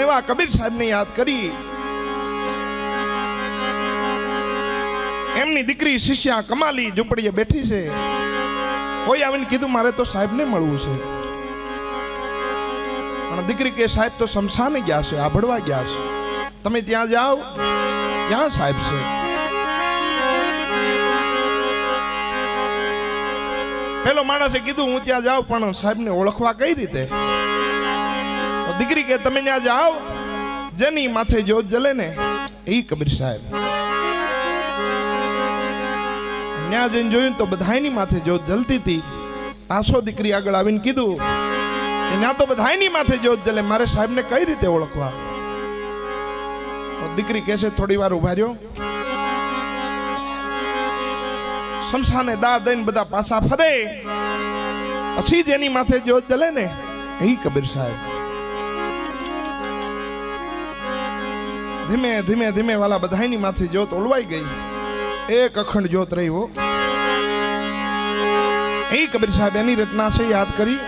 પણ એવા કબીર સાહેબને યાદ કરી. એમની દીકરી શિષ્યા કમાલી ઝૂંપડીએ બેઠી છે. કોઈ આવીને કીધું, મારે તો સાહેબને મળવું છે. પણ દીકરી કે, સાહેબ તો શમશાને ગયા છે, આભડવા ગયા છે. તમે ત્યાં જાઓ, ત્યાં સાહેબ છે. પેલો માણસે કીધું, હું ત્યાં જાઉં, પણ સાહેબને ઓળખવા કઈ રીતે? દીકરી કે તમે ત્યાં જાઓ. જેની માથે જોત જલે ને એ કબીર સાહેબ. ત્યાં જઈને જોયું તો બધાયની માથે જોત જલતી હતી. આસો દીકરી આગળ આવીને કીધું ત્યાં તો બધાની માથે જોત જલે, મારે સાહેબને કઈ રીતે ઓળખવા? દીકરી કહેશે થોડી વાર ઊભા રહ્યો. શમશાને દા દઈને બધા પાછા ફરે. પછી જેની માથે જોત જલે ને એ કબીર સાહેબ. ધીમે ધીમે ધીમે વાલા બધાની માથે જોત ઓળવાઈ ગઈ. એક અખંડ જોત રહી હો એ કબીર સાહેબ, એની રચના છે, યાદ કરી.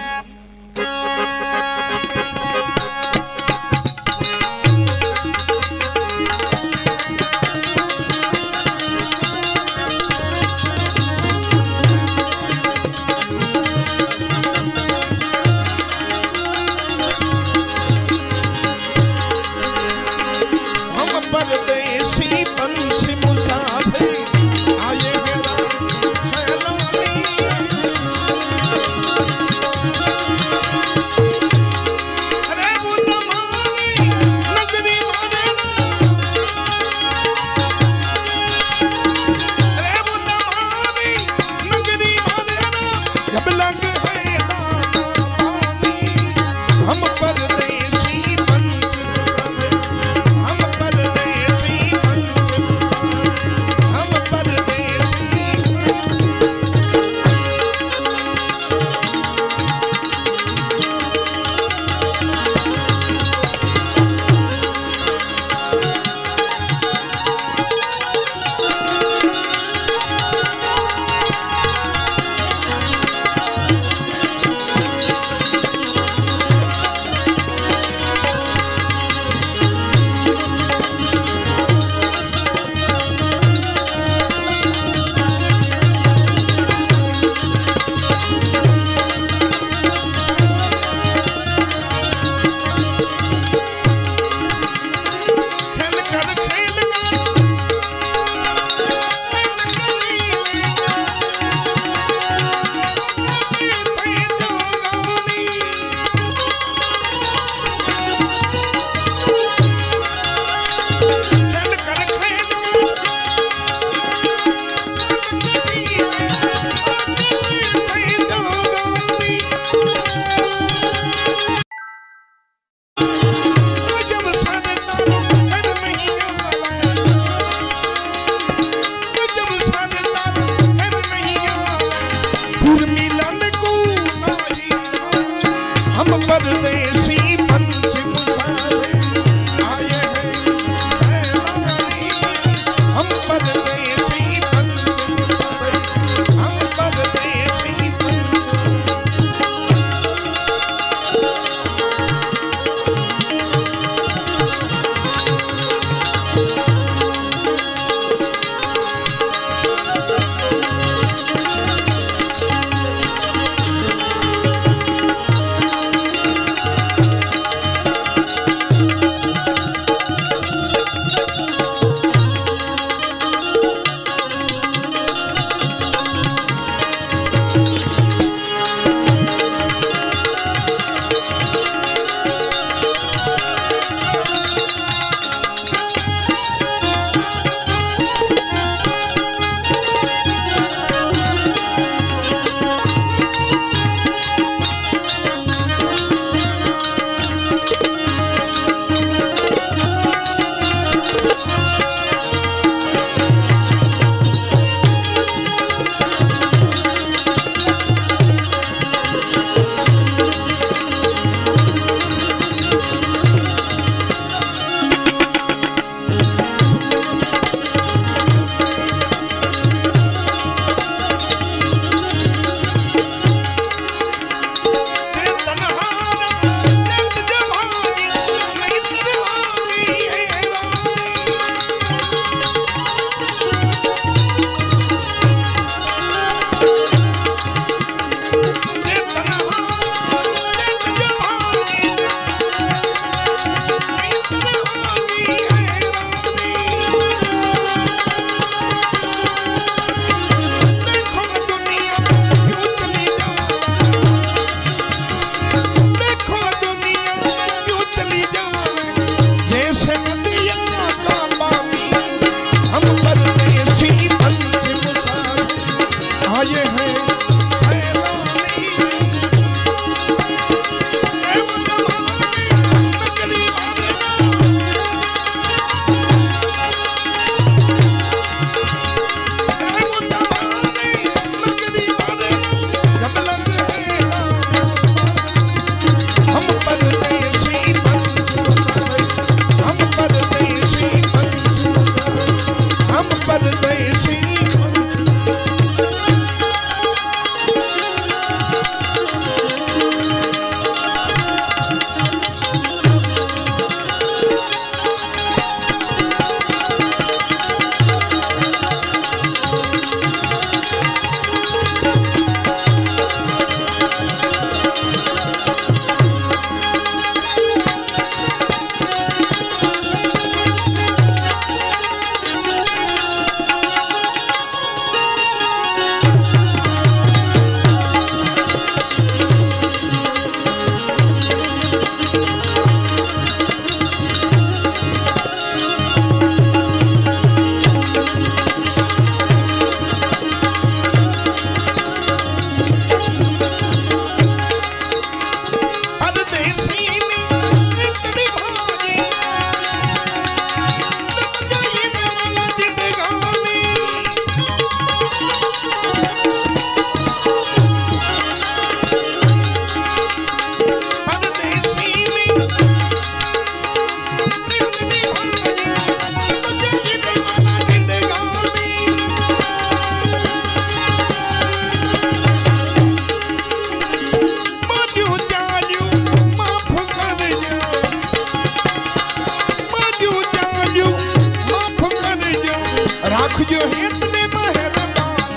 રાખજો હિત ને મહેરબાની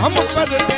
હમ પર